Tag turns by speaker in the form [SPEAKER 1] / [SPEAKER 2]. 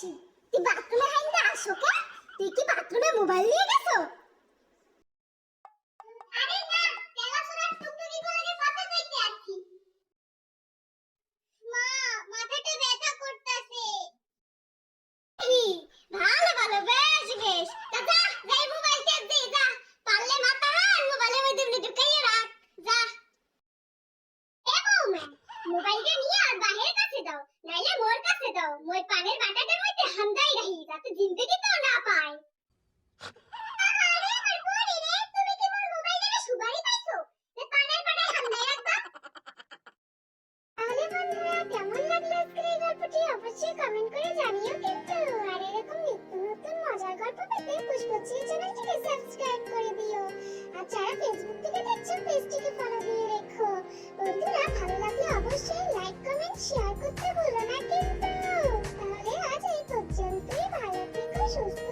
[SPEAKER 1] তুই বাথরুমে হাইন্দা আসো কে? তুই কি বাথরুমে মোবাইল নিয়ে গেছো? আরে না দেখাশোনার টুকটুকি গুলোকে কথা কইতে আসছি মা মাথাটা ব্যথা করতেছে। ভালো ভালো বেশ বেশ। তা যাই মোবাইল টেপ দে যা। পারলে মাথা হার মোবাইলের মধ্যে এমনি ঢুকাইয়ে রাখ। যা। এ বৌমা মোবাইলটা নিয়ে আর বাহিরের কাছে দাও নাইলে মোর কাছে দাও। মই পানের বাটাটার মধ্যে হামদাই রাহি যাতে জিন্দগি তো না পায় কি অবশ্যই কমেন্ট করে জানিও কিন্তু আর এরকম নিত্য নতুন মজার গল্প পেতে পুষ্পচি চ্যানেলটিকে সাবস্ক্রাইব করে দিও আর যারা 是。